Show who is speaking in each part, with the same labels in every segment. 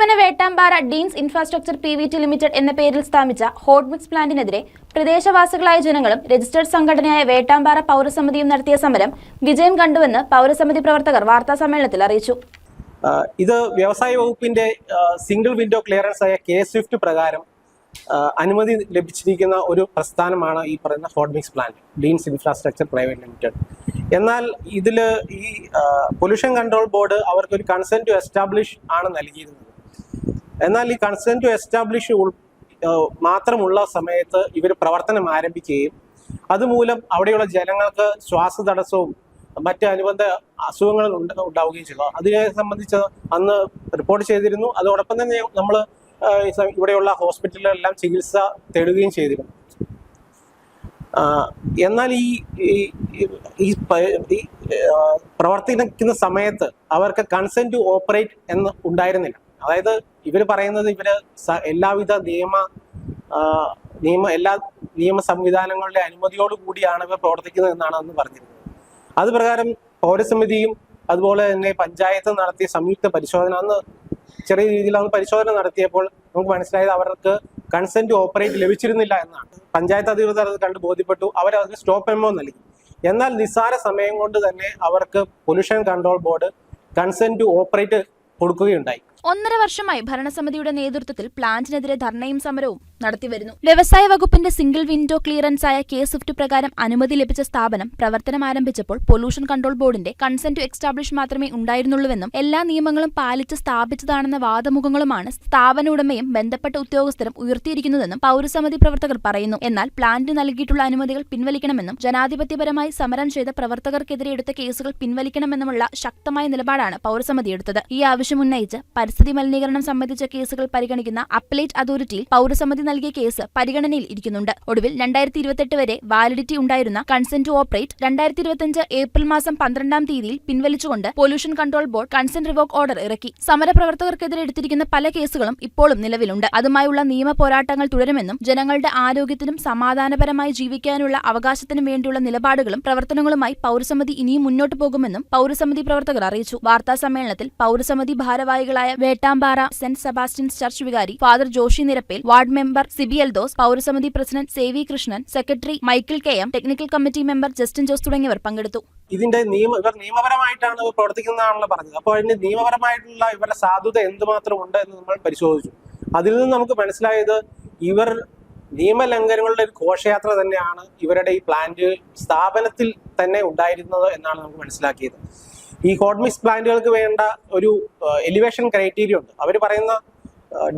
Speaker 1: അതിജീവന Vettampara Deans infrastructure P V T limited എന്ന പേരിൽ സ്ഥാപിച്ച ഹോട്ട് മിക്സ് പ്ലാന്റിനെതിരെ പ്രദേശവാസികളായ ജനങ്ങളും രജിസ്റ്റേർഡ് സംഘടനയായ വേട്ടാമ്പാറ പൗരസമിതിയും നടത്തിയ സമരം വിജയം കണ്ടുവെന്ന് പൗരസമിതി പ്രവർത്തകർ വാർത്താസമ്മേളനത്തിൽ അറിയിച്ചു.
Speaker 2: ഇത് വ്യവസായ വകുപ്പിന്റെ സിംഗിൾ വിൻഡോ ക്ലിയറൻസ് ആയ കെ സ്വിഫ്റ്റ് പ്രകാരം അനുമതി ലഭിച്ചിരിക്കുന്ന ഒരു പ്രസ്ഥാനമാണ് ഈ പറയുന്ന hot mix plant Deans infrastructure private limited. എന്നാൽ ഇതിൽ ഈ പൊല്യൂഷൻ കൺട്രോൾ ബോർഡ് അവർക്ക് ഒരു കൺസെന്റ് ടു എസ്റ്റാബ്ലിഷ് ആണ് നൽകിയിരുന്നത്. എന്നാൽ ഈ കൺസെന്റ് ടു എസ്റ്റാബ്ലിഷ് മാത്രമുള്ള സമയത്ത് ഇവർ പ്രവർത്തനം ആരംഭിക്കുകയും അതുമൂലം അവിടെയുള്ള ജനങ്ങൾക്ക് ശ്വാസ തടസ്സവും മറ്റ് അനുബന്ധ അസുഖങ്ങൾ ഉണ്ട- ഉണ്ടാവുകയും ചെയ്തു. അതിനെ സംബന്ധിച്ച് അന്ന് റിപ്പോർട്ട് ചെയ്തിരുന്നു. അതോടൊപ്പം തന്നെ നമ്മൾ ഇവിടെയുള്ള ഹോസ്പിറ്റലുകളെല്ലാം ചികിത്സ തേടുകയും ചെയ്തിരുന്നു. എന്നാൽ ഈ ഈ- പ്രവർത്തിക്കുന്ന സമയത്ത് അവർക്ക് കൺസെന്റ് ടു ഓപ്പറേറ്റ് എന്ന് ഉണ്ടായിരുന്നില്ല. അതായത് ഇവർ പറയുന്നത് ഇവർ എല്ലാവിധ നിയമ നിയമ എല്ലാ നിയമ സംവിധാനങ്ങളുടെ അനുമതിയോട് കൂടിയാണ് ഇവർ പ്രവർത്തിക്കുന്നത് എന്നാണ് അന്ന് പറഞ്ഞിരുന്നത്. അത് പ്രകാരം പൗരസമിതിയും അതുപോലെ തന്നെ പഞ്ചായത്ത് നടത്തിയ സംയുക്ത പരിശോധന അന്ന് ചെറിയ രീതിയിൽ അന്ന് പരിശോധന നടത്തിയപ്പോൾ നമുക്ക് മനസ്സിലായത് അവർക്ക് കൺസെന്റ് ഓപ്പറേറ്റ് ലഭിച്ചിരുന്നില്ല എന്നാണ്. പഞ്ചായത്ത് അധികൃതർ അത് കണ്ട് ബോധ്യപ്പെട്ടു. അവർ അതിന് സ്റ്റോപ്പ് എമ്മോ നൽകി. എന്നാൽ നിസ്സാര സമയം കൊണ്ട് തന്നെ അവർക്ക് pollution control board consent operate കൊടുക്കുകയുണ്ടായി.
Speaker 1: ഒന്നര വർഷമായി ഭരണസമിതിയുടെ നേതൃത്വത്തിൽ പ്ലാന്റിനെതിരെ ധർണയും സമരവും നടത്തിവരുന്നു. വ്യവസായ വകുപ്പിന്റെ സിംഗിൾ വിൻഡോ ക്ലിയറൻസ് ആയ കെ സ്വിഫ്റ്റ് പ്രകാരം അനുമതി ലഭിച്ച സ്ഥാപനം പ്രവർത്തനം ആരംഭിച്ചപ്പോൾ പൊല്യൂഷൻ കൺട്രോൾ ബോർഡിന്റെ കൺസെന്റ് ടു എക്സ്റ്റാബ്ലിഷ് മാത്രമേ ഉണ്ടായിരുന്നുള്ളൂവെന്നും എല്ലാ നിയമങ്ങളും പാലിച്ച് സ്ഥാപിച്ചതാണെന്ന വാദമുഖങ്ങളുമാണ് സ്ഥാപന ഉടമയും ബന്ധപ്പെട്ട ഉദ്യോഗസ്ഥരും ഉയർത്തിയിരിക്കുന്നതെന്നും പൗരസമിതി പ്രവർത്തകർ പറയുന്നു. എന്നാൽ പ്ലാന്റ് നൽകിയിട്ടുള്ള അനുമതികൾ പിൻവലിക്കണമെന്നും ജനാധിപത്യപരമായി സമരം ചെയ്ത പ്രവർത്തകർക്കെതിരെ എടുത്ത കേസുകൾ പിൻവലിക്കണമെന്നുമുള്ള ശക്തമായ നിലപാടാണ് പൗരസമിതി എടുത്തത്. ഈ ആവശ്യം ഉന്നയിച്ച് പരിസ്ഥിതി മലിനീകരണം സംബന്ധിച്ച കേസുകൾ പരിഗണിക്കുന്ന അപ്പലേറ്റ് അതോറിറ്റിയിൽ പൌരസമിതി നൽകിയ കേസ് പരിഗണനയിൽ ഇരിക്കുന്നുണ്ട്. ഒടുവിൽ രണ്ടായിരത്തി ഇരുപത്തെട്ട് വരെ വാലിഡിറ്റി ഉണ്ടായിരുന്ന കൺസെന്റ് ടു ഓപ്പറേറ്റ് രണ്ടായിരത്തി ഇരുപത്തിയഞ്ച് ഏപ്രിൽ മാസം പന്ത്രണ്ടാം തീയതിയിൽ പിൻവലിച്ചുകൊണ്ട് pollution control board consent revoke order ഇറക്കി. സമരപ്രവർത്തകർക്കെതിരെ എടുത്തിരിക്കുന്ന പല കേസുകളും ഇപ്പോഴും നിലവിലുണ്ട്. അതുമായുള്ള നിയമ പോരാട്ടങ്ങൾ തുടരുമെന്നും ജനങ്ങളുടെ ആരോഗ്യത്തിനും സമാധാനപരമായി ജീവിക്കാനുള്ള അവകാശത്തിനും വേണ്ടിയുള്ള നിലപാടുകളും പ്രവർത്തനങ്ങളുമായി പൌരസമിതി ഇനിയും മുന്നോട്ട് പോകുമെന്നും പൌരസമിതി പ്രവർത്തകർ അറിയിച്ചു. വാർത്താ സമ്മേളനത്തിൽ പൌരസമിതി ഭാരവാഹികളായ വേട്ടാമ്പാറ സെന്റ് സെബാസ്റ്റ്യൻസ് ചർച്ച് വികാരി ഫാദർ ജോഷി നിരപ്പിൽ ward member Sibi Eldhose പൗരസമിതി president Savy Krishnan secretary Michael K M technical committee member Justin Jose തുടങ്ങിയവർ പങ്കെടുത്തു.
Speaker 2: ഇതിന്റെ നിയമ ഇവർ നിയമപരമായിട്ടാണ് പ്രവർത്തിക്കുന്നതാണല്ലോ പറഞ്ഞത്. അപ്പോൾ അതിന്റെ നിയമപരമായിട്ടുള്ള ഇവരുടെ സാധുത എന്തുമാത്രം ഉണ്ട് എന്ന് നമ്മൾ പരിശോധിച്ചു. അതിൽ നിന്ന് നമുക്ക് മനസ്സിലായത് ഇവർ നിയമലംഘനങ്ങളുടെ ഒരു ഘോഷയാത്ര തന്നെയാണ് ഇവരുടെ ഈ പ്ലാന്റ് സ്ഥാപനത്തിൽ തന്നെ ഉണ്ടായിരുന്നത് എന്നാണ് നമുക്ക് മനസ്സിലാക്കിയത്. ഈ കോഡ്മിക്സ് പ്ലാന്റുകൾക്ക് വേണ്ട ഒരു എലിവേഷൻ ക്രൈറ്റീരിയ ഉണ്ട്. അവർ പറയുന്ന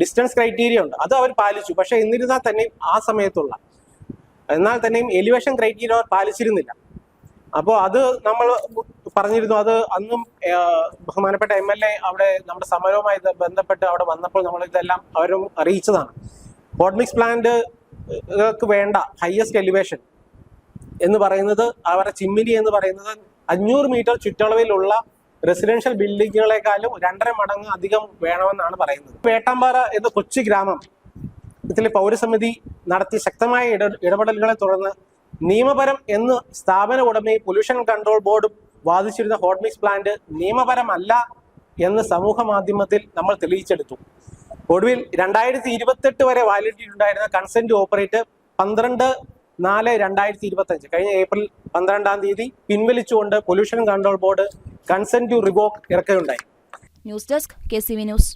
Speaker 2: ഡിസ്റ്റൻസ് ക്രൈറ്റീരിയ ഉണ്ട്. അത് അവർ പാലിച്ചു. പക്ഷേ എന്നിരുന്നാൽ തന്നെയും ആ സമയത്തുള്ള എന്നാൽ തന്നെയും എലിവേഷൻ ക്രൈറ്റീരിയ അവർ പാലിച്ചിരുന്നില്ല. അപ്പോൾ അത് നമ്മൾ പറഞ്ഞിരുന്നു. അത് അന്നും ബഹുമാനപ്പെട്ട എം എൽ എ അവിടെ നമ്മുടെ സമരവുമായി ബന്ധപ്പെട്ട് അവിടെ വന്നപ്പോൾ നമ്മൾ ഇതെല്ലാം അവരും അറിയിച്ചതാണ്. കോഡ്മിക്സ് പ്ലാന്റ് വേണ്ട ഹയസ്റ്റ് എലിവേഷൻ എന്ന് പറയുന്നത് അവരുടെ ചിമ്മിനി എന്ന് പറയുന്നത് അഞ്ഞൂറ് മീറ്റർ ചുറ്റളവിലുള്ള റെസിഡൻഷ്യൽ ബിൽഡിങ്ങുകളെക്കാളും രണ്ടര മടങ്ങ് അധികം വേണമെന്നാണ് പറയുന്നത്. പേട്ടാമ്പാറ എന്ന കൊച്ചു ഗ്രാമം ഇതിലെ പൗരസമിതി നടത്തിയ ശക്തമായ ഇട ഇടപെടലുകളെ തുടർന്ന് നിയമപരം എന്ന് സ്ഥാപന ഉടമയും പൊല്യൂഷൻ കൺട്രോൾ ബോർഡും വാദിച്ചിരുന്ന ഹോട്ട്മിക്സ് പ്ലാന്റ് നിയമപരമല്ല എന്ന് സമൂഹ മാധ്യമത്തിൽ നമ്മൾ തെളിയിച്ചെടുത്തു. ഒടുവിൽ രണ്ടായിരത്തി ഇരുപത്തെട്ട് വരെ വാലിഡിറ്റി ഉണ്ടായിരുന്ന കൺസെന്റ് ഓപ്പറേറ്റ് പന്ത്രണ്ട് നാല് രണ്ടായിരത്തി ഇരുപത്തി അഞ്ച് കഴിഞ്ഞ ഏപ്രിൽ പന്ത്രണ്ടാം തീയതി പിൻവലിച്ചുകൊണ്ട് pollution control board consent to revoke ഇറക്കുകയുണ്ടായി.
Speaker 1: News desk K C V news